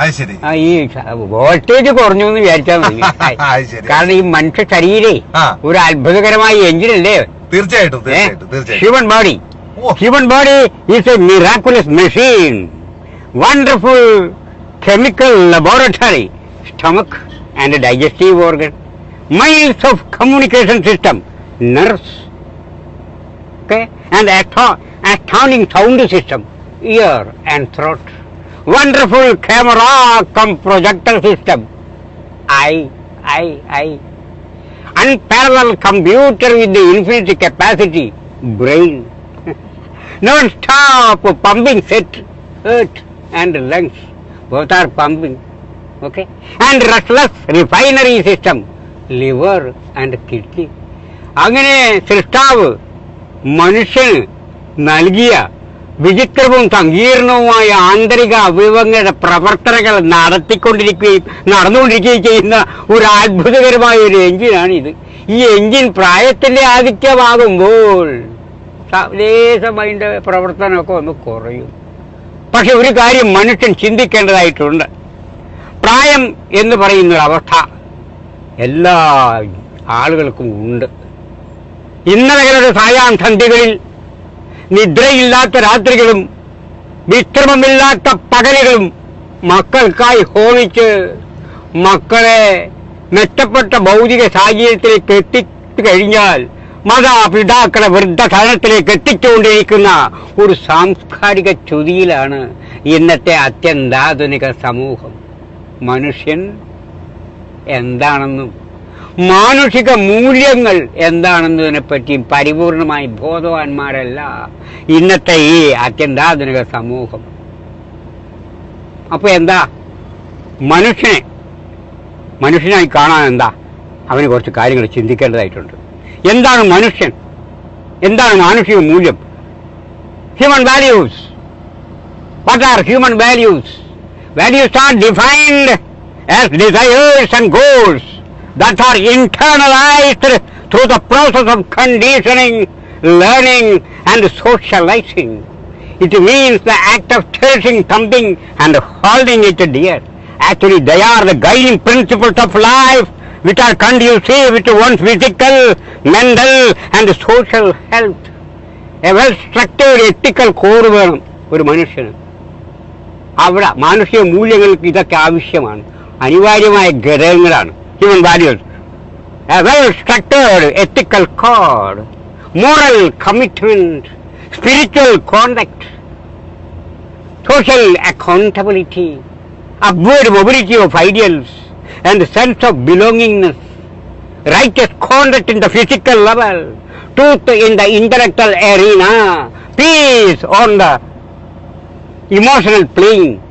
അത് ശരി ആ ഈ വോൾട്ടേജ് കുറഞ്ഞു എന്ന് വിചാരിച്ചാൽ മതി അത് ശരി കാരണം ഈ മനുഷ്യ ശരീരേ ആ ഒരു അത്ഭുതകരമായ എഞ്ചിൻ അല്ലേ തീർച്ചയായിട്ടും തീർച്ചയായിട്ടും തീർച്ചയായിട്ടും human body oh Human body is a miraculous machine, wonderful chemical laboratory, stomach organ, miles of communication system, nerves, okay, and asto- astounding sound system, ear and throat, wonderful camera cum projector system, eye, eye, eye, unparalleled computer with the infinite capacity, brain, non-stop pumping set, heart and lungs, both are pumping, okay, and restless refinery system, liver and kidney. അങ്ങനെ സൃഷ്ടാവ് മനുഷ്യന് നൽകിയ വിചിത്രവും സങ്കീർണവുമായ ആന്തരിക അവയവങ്ങളുടെ പ്രവർത്തനങ്ങൾ നടത്തിക്കൊണ്ടിരിക്കുകയും നടന്നുകൊണ്ടിരിക്കുകയും ചെയ്യുന്ന ഒരു അത്ഭുതകരമായ ഒരു എഞ്ചിനാണ് ഇത്. ഈ എഞ്ചിൻ പ്രായത്തിന്റെ ആധിക്യമാകുമ്പോൾ ലേശം പ്രവർത്തനമൊക്കെ ഒന്ന് കുറയും. പക്ഷെ ഒരു കാര്യം മനുഷ്യൻ ചിന്തിക്കേണ്ടതായിട്ടുണ്ട്. പ്രായം എന്ന് പറയുന്ന അവസ്ഥ എല്ലാ ആളുകൾക്കും ഉണ്ട്. ഇന്നലകളുടെ സായാസന്ധ്യകളിൽ നിദ്രയില്ലാത്ത രാത്രികളും വിശ്രമമില്ലാത്ത പകലുകളും മക്കൾക്കായി ഹോമിച്ച് മക്കളെ മെച്ചപ്പെട്ട ഭൗതിക സാഹചര്യത്തിലേക്ക് എത്തിച്ചു കഴിഞ്ഞാൽ മാതാപിതാക്കളെ വൃദ്ധധനത്തിലേക്ക് എത്തിച്ചുകൊണ്ടിരിക്കുന്ന ഒരു സാംസ്കാരിക ചുതിയിലാണ് ഇന്നത്തെ അത്യന്താധുനിക സമൂഹം. മനുഷ്യൻ എന്താണെന്നും മാനുഷിക മൂല്യങ്ങൾ എന്താണെന്നതിനെ പറ്റിയും പരിപൂർണമായി ബോധവാന്മാരല്ല. ഇന്നത്തെ ഈ അത്യന്താധുനിക സമൂഹം. അപ്പൊ എന്താ? മനുഷ്യനെ മനുഷ്യനായി കാണാൻ എന്താ? അവന് കുറച്ച് കാര്യങ്ങൾ ചിന്തിക്കേണ്ടതായിട്ടുണ്ട്. എന്താണ് മനുഷ്യൻ? എന്താണ് മാനുഷിക മൂല്യം? Human values what are human values values are defined as desires and goals that are internalized through the process of conditioning, learning and socializing. It means the act of cherishing something and holding it dear. Actually, they are the guiding principles of life which are conducive to one's physical, mental and social health. A well-structured ethical code വേണം ഒരു മനുഷ്യന് അവിടെ മാനുഷിക മൂല്യങ്ങൾക്ക് ഇതൊക്കെ ആവശ്യമാണ് അനിവാര്യമായ ഘടകങ്ങളാണ് human values. A well-structured ethical code, moral commitment, spiritual conduct, social accountability, upward mobility of ideals, and sense of belongingness, righteous conduct in the physical level, truth in the intellectual arena, peace on the emotional plane.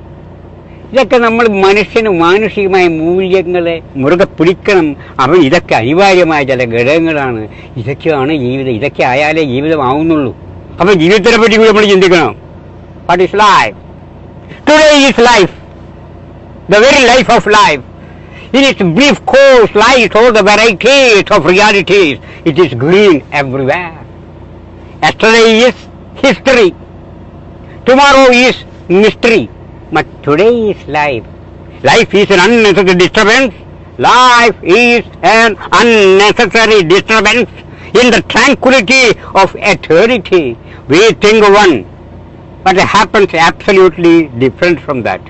ഇതൊക്കെ നമ്മൾ മനുഷ്യന് മാനുഷികമായ മൂല്യങ്ങളെ മുറുകെ പിടിക്കണം. അവൻ ഇതൊക്കെ അനിവാര്യമായ ചില ഘടകങ്ങളാണ്. ഇതൊക്കെയാണ് ജീവിതം. ഇതൊക്കെ ആയാലേ ജീവിതം ആവുന്നുള്ളൂ അപ്പൊ ജീവിതത്തിനെ പറ്റി കൂടി നമ്മൾ ചിന്തിക്കണം. What is life today is life the very life of life In its brief course life all the varieties of realities it is green everywhere. Yesterday is history Tomorrow is mystery. But today is life. Life is an unnecessary disturbance. Life is an unnecessary disturbance in the tranquility of eternity. We think one, but it happens absolutely different from that.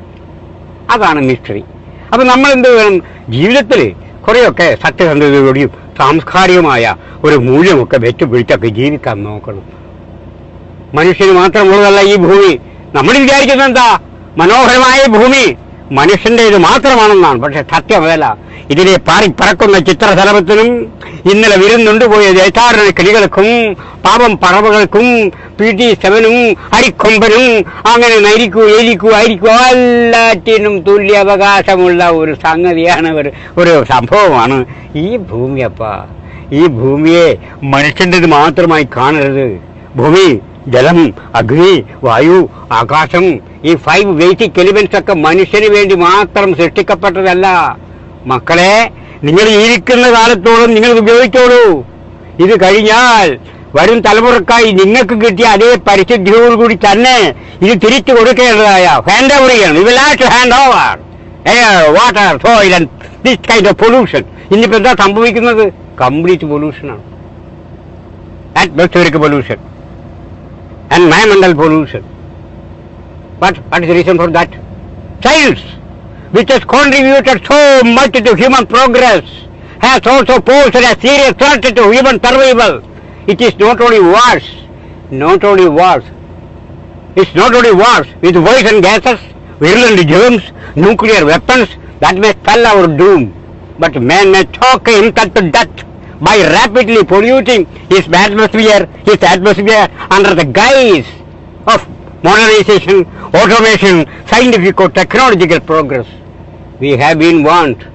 അതാണ് mystery അപ്പൊ നമ്മൾ എന്ത് വേണം ജീവിതത്തിൽ കുറെയൊക്കെ സത്യസന്ധതയോടെയും സാംസ്കാരികമായ ഒരു മൂല്യമൊക്കെ വെച്ചുപിടിച്ചൊക്കെ ജീവിക്കാൻ നോക്കണം മനുഷ്യന് മാത്രമുള്ളതല്ല ഈ ഭൂമി നമ്മൾ വിചാരിക്കുന്നത് എന്താ മനോഹരമായ ഭൂമി മനുഷ്യന്റെ ഇത് മാത്രമാണെന്നാണ്. പക്ഷെ സത്യവേല ഇതിനെ പാറി പറക്കുന്ന ചിത്രശലഭത്തിനും ഇന്നലെ വിരുന്നുണ്ടുപോയ ജയസാരണ കിളികൾക്കും പാപം പറവകൾക്കും പി ടി സെവനും അരിക്കൊമ്പനും അങ്ങനെ നരിക്കൂ എരിക്കൂ അരിക്കൂ എല്ലാറ്റിനും തുല്യ അവകാശമുള്ള ഒരു സംഗതിയാണ് ഒരു ഒരു സംഭവമാണ് ഈ ഭൂമിയപ്പ ഈ ഭൂമിയെ മനുഷ്യന്റെത് മാത്രമായി കാണരുത്. ഭൂമി ജലം അഗ്നി വായു ആകാശം ഈ ഫൈവ് ബേസിക് എലിമെന്റ്സ് ഒക്കെ മനുഷ്യന് വേണ്ടി മാത്രം സൃഷ്ടിക്കപ്പെട്ടതല്ല. മക്കളെ നിങ്ങൾ ഇരിക്കുന്ന കാലത്തോളം നിങ്ങൾ ഉപയോഗിച്ചോളൂ. ഇത് കഴിഞ്ഞാൽ വരും തലമുറക്കായി നിങ്ങൾക്ക് കിട്ടിയ അതേ പരിശുദ്ധിയോടുകൂടി തന്നെ ഇത് തിരിച്ചു കൊടുക്കേണ്ടതായ ഹാൻഡ് ഓവർ ചെയ്യണം. ഇത് hand over air water soil and this kind of pollution ഇന്നിപ്പോ എന്താ സംഭവിക്കുന്നത്? Complete പൊല്യൂഷനാണ് atmospheric pollution and my mental pollution. But what is the reason for that? Science, which has contributed so much to human progress, has also posed a serious threat to human survival. It is not only wars, not only wars, it's not only wars with poison gases, virulent germs, nuclear weapons that may spell our doom, but man may choke himself to death by rapidly polluting his atmosphere, his atmosphere under the guise of modernization, automation, scientific or technological progress. We have been warned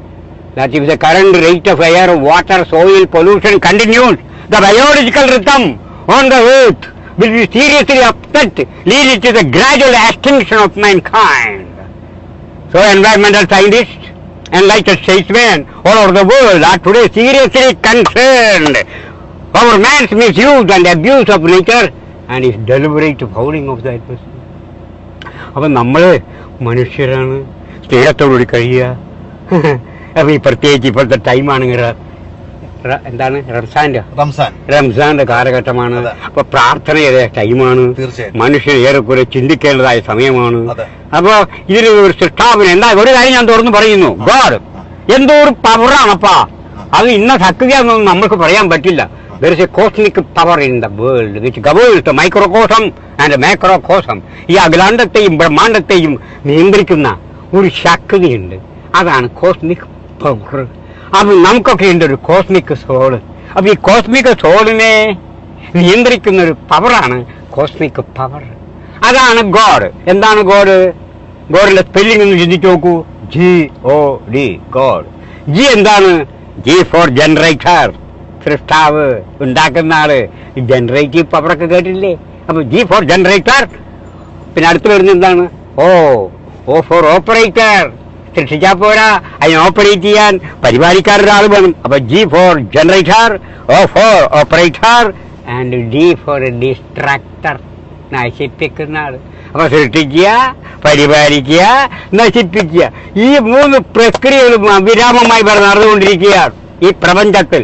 that if the current rate of air, water, soil pollution continues, the biological rhythm on the earth will be seriously upset, leading to the gradual extinction of mankind. So environmental scientists and like statesmen all over the world are today seriously concerned over man's misuse and abuse of nature and is deliberate fouling of that person അപ്പം നമ്മൾ മനുഷ്യരാണ്. സ്നേഹത്തോടുകൂടി കഴിയുക. അപ്പം ഈ പ്രത്യേകിച്ച് ഇപ്പോഴത്തെ ടൈമാണ് എന്താണ്? റംസാന്റെ. റംസാൻ. റംസാന്റെ കാലഘട്ടമാണ്. അപ്പൊ പ്രാർത്ഥനയുടെ ടൈമാണ്. മനുഷ്യൻ ഏറെക്കുറെ ചിന്തിക്കേണ്ടതായ സമയമാണ്. അപ്പൊ ഇതിന് ഒരു സൃഷ്ടാവിന് എന്താ? ഒരു കാര്യം ഞാൻ തുറന്ന് പറയുന്നു. ഗോഡ് എന്തോ ഒരു പവറാണപ്പാ. അത് ഇന്ന സക്കുകയെന്നൊന്നും നമ്മൾക്ക് പറയാൻ പറ്റില്ല. There cosmic power cosmic the world which governs the microcosm and macrocosm. ഈ അഖിലാണ്ടത്തെയും ബ്രഹ്മാണ്ടത്തെയും നിയന്ത്രിക്കുന്ന ഒരു ശക്തിയുണ്ട്. അതാണ് കോസ്മിക് പവർ അത് നമുക്കൊക്കെ ഉണ്ട് ഒരു കോസ്മിക് സോൾ അപ്പൊ ഈ കോസ്മിക് സോളിനെ നിയന്ത്രിക്കുന്ന ഒരു പവറാണ് കോസ്മിക് പവർ അതാണ് ഗോഡ് എന്താണ് ഗോഡ് ഗോഡിന്റെ സ്പെല്ലിംഗ് ഒന്ന് ചിന്തിച്ചു നോക്കൂ. G O D god G എന്താണ്? ജി ഫോർ ജനറേറ്റർ സൃഷ്ടാവ് ഉണ്ടാക്കുന്ന ആൾ. ജനറേറ്റ് ഇപ്പൊ അവരൊക്കെ കേട്ടില്ലേ അപ്പൊ ജി ഫോർ ജനറേറ്റർ പിന്നെ അടുത്ത് വരുന്ന എന്താണ്? ഓ ഓ ഫോർ ഓപ്പറേറ്റർ സൃഷ്ടിച്ചാ പോരാ. അതിനെ ഓപ്പറേറ്റ് ചെയ്യാൻ പരിപാലിക്കാൻ ഒരാൾ വേണം. അപ്പൊ G for generator O for operator and D for distractor നശിപ്പിക്കുന്ന ആൾ. അപ്പൊ സൃഷ്ടിക്കുക പരിപാലിക്കുക നശിപ്പിക്കുക. ഈ മൂന്ന് പ്രക്രിയകളും അവിരാമമായി നടന്നുകൊണ്ടിരിക്കുകയാണ് ഈ പ്രപഞ്ചത്തിൽ.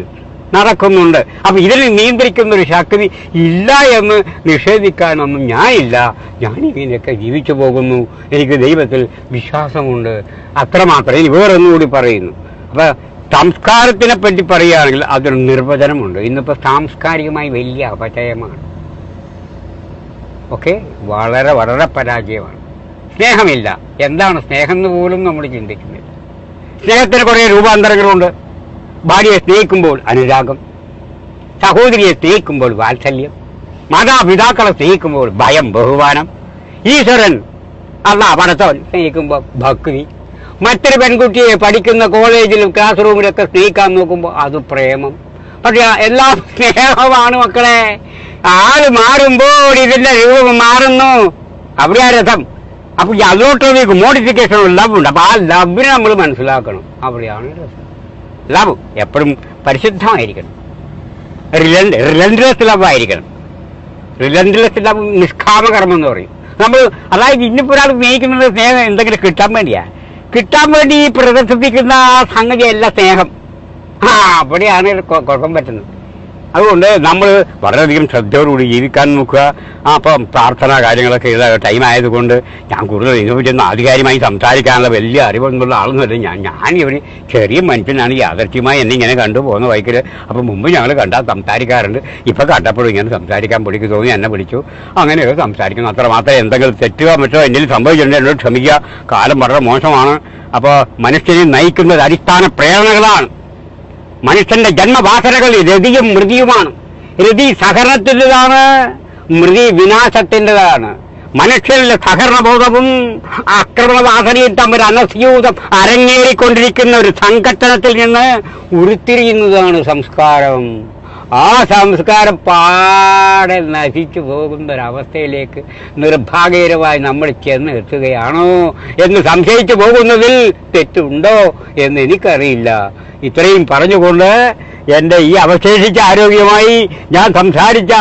നടക്കുന്നുണ്ട്. അപ്പൊ ഇതിനെ നിയന്ത്രിക്കുന്ന ഒരു ശക്തി ഇല്ല എന്ന് നിഷേധിക്കാനൊന്നും ഞാനില്ല. ഞാനിങ്ങനെയൊക്കെ ജീവിച്ചു പോകുന്നു. എനിക്ക് ദൈവത്തിൽ വിശ്വാസമുണ്ട്. അത്രമാത്രം. ഇനി വേറൊന്നുകൂടി പറയുന്നു. അപ്പൊ സംസ്കാരത്തിനെ പറ്റി പറയുകയാണെങ്കിൽ അതൊരു നിർവചനമുണ്ട്. ഇന്നിപ്പോ സാംസ്കാരികമായി വലിയ അപചയമാണ്. ഓക്കെ? വളരെ വളരെ പരാജയമാണ്. സ്നേഹമില്ല. എന്താണ് സ്നേഹം എന്ന് പോലും നമ്മൾ ചിന്തിക്കുന്നില്ല. സ്നേഹത്തിന് കുറേ രൂപാന്തരങ്ങളുണ്ട്. ഭാര്യയെ സ്നേഹിക്കുമ്പോൾ അനുരാഗം സഹോദരിയെ സ്നേഹിക്കുമ്പോൾ വാത്സല്യം മാതാപിതാക്കളെ സ്നേഹിക്കുമ്പോൾ ഭയം ബഹുമാനം. ഈശ്വരൻ അല്ല പടത്തോൻ സ്നേഹിക്കുമ്പോൾ ഭക്തി. മറ്റൊരു പെൺകുട്ടിയെ പഠിക്കുന്ന കോളേജിലും ക്ലാസ് റൂമിലൊക്കെ സ്നേഹിക്കാൻ നോക്കുമ്പോൾ അത് പ്രേമം. പക്ഷെ എല്ലാം സ്നേഹമാണ് മക്കളെ. ആൾ മാറുമ്പോൾ ഇതിന്റെ രൂപം മാറുന്നു? അവിടെ ആ രസം. അപ്പൊ ഈ മോഡിഫിക്കേഷൻ ലവ് ഉണ്ട്. അപ്പൊ ആ ലവിനെ നമ്മൾ മനസ്സിലാക്കണം. അവിടെയാണ് രസം. ലവ് എപ്പോഴും പരിശുദ്ധമായിരിക്കണം. റിലൻഡ്ലെസ് ലവ് ആയിരിക്കണം. റിലൻഡ്ലെസ് ലവ് നിഷ്കാമകർമ്മം എന്ന് പറയും. നമ്മൾ അതായത് ഇന്നിപ്പോ ഒരാൾ സ്നേഹിക്കുന്നത് സ്നേഹം എന്തെങ്കിലും കിട്ടാൻ വേണ്ടിയാ? കിട്ടാൻ വേണ്ടി പ്രദർശിപ്പിക്കുന്ന ആ സംഗതിയല്ല സ്നേഹം. ആ അവിടെയാണ് കുഴപ്പം പറ്റുന്നത്. അതുകൊണ്ട് നമ്മൾ വളരെയധികം ശ്രദ്ധയോടുകൂടി ജീവിക്കാൻ നോക്കുക. അപ്പം പ്രാർത്ഥന കാര്യങ്ങളൊക്കെ ഉള്ള ടൈം ആയതുകൊണ്ട് ഞാൻ കൂടുതൽ ഇതിനെപ്പറ്റിയൊന്നും ആധികാരികമായി സംസാരിക്കാനുള്ള വലിയ അറിവൊന്നുള്ള ആളൊന്നുമല്ല. ഞാൻ ഞാൻ ഒരു ചെറിയ മനുഷ്യനാണ് യാദർച്ഛ്യമായി എന്നെ ഇങ്ങനെ കണ്ടു പോകുന്ന വൈക്കിൽ അപ്പം മുമ്പ് ഞങ്ങൾ കണ്ടാൽ സംസാരിക്കാറുണ്ട്. ഇപ്പം കണ്ടപ്പോഴും ഇങ്ങനെ സംസാരിക്കാൻ പിടിക്ക് തോന്നി എന്നെ വിളിച്ചു. അങ്ങനെയൊക്കെ സംസാരിക്കുന്നു. അത്ര മാത്രമേ എന്തെങ്കിലും തെറ്റുക മറ്റോ എന്തെങ്കിലും സംഭവിച്ചിട്ടുണ്ട്. എന്നോട് ക്ഷമിക്കുക. കാലം വളരെ മോശമാണ്. അപ്പോൾ മനുഷ്യനെ നയിക്കുന്നത് അടിസ്ഥാന പ്രേരണകളാണ്. മനുഷ്യന്റെ ജന്മവാസനകൾ രതിയും മൃതിയുമാണ്. രതി സഹരണത്തിന്റെതാണ് മൃതി വിനാശത്തിന്റെതാണ്. മനുഷ്യരിലെ സഹകരണബോധവും ആക്രമണവാസനയും തമ്മിൽ അനസ്യൂതം അരങ്ങേറിക്കൊണ്ടിരിക്കുന്ന ഒരു സംഘട്ടനത്തിൽ നിന്ന് ഉരുത്തിരിയുന്നതാണ് സംസ്കാരം. ആ സംസ്കാരം പാടെ നശിച്ചു പോകുന്ന ഒരവസ്ഥയിലേക്ക് നിർഭാഗ്യകരമായി നമ്മൾ ചെന്ന് എത്തുകയാണോ എന്ന് സംശയിച്ചു പോകുന്നതിൽ തെറ്റുണ്ടോ എന്ന് എനിക്കറിയില്ല. ഇത്രയും പറഞ്ഞുകൊണ്ട് എന്റെ ഈ അവശേഷിച്ച ആരോഗ്യമായി ഞാൻ സംസാരിച്ച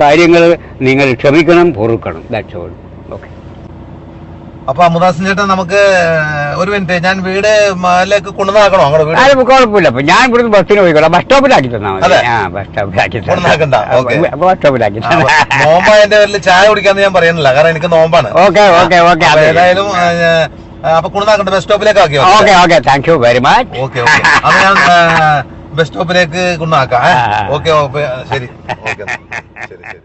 കാര്യങ്ങൾ നിങ്ങൾ ക്ഷമിക്കണം പൊറുക്കണം. ദാറ്റ്സ് ഓൾ അപ്പൊ അമുദാസൻ ചേട്ടൻ നമുക്ക് ഒരു മിനിറ്റ് ഞാൻ വീട് മലേക്ക് കൊണ്ടുവന്നാക്കണോ? അങ്ങോട്ട് വീട്? അത് കുഴപ്പമില്ല. അപ്പൊ ഞാൻ ഇവിടുന്ന് ബസ്സിന് പോയിക്കോളാം. ബസ് സ്റ്റോപ്പിലാക്കി തന്നാ മതി. ആ ബസ് സ്റ്റോപ്പിലാക്കി കൊണ്ടുവന്നാക്കണ്ട. ബസ് സ്റ്റോപ്പിലാക്കി നോമ്പായതിന്റെ പേരിൽ ചായ കുടിക്കാന്ന് ഞാൻ പറയുന്നില്ല. കാരണം എനിക്ക് നോമ്പാണ്. Okay okay okay. അപ്പൊ ഏതായാലും അപ്പൊ കൊണ്ടുവന്നാക്കണ്ട. ബസ് സ്റ്റോപ്പിലേക്ക് ആക്കി okay okay. Thank you very much okay okay. അത് ഞാൻ ബസ് സ്റ്റോപ്പിലേക്ക് കൊണ്ടുവന്നാക്കാം. Okay okay. ശരി. ഓക്കെ ശരി ശരി.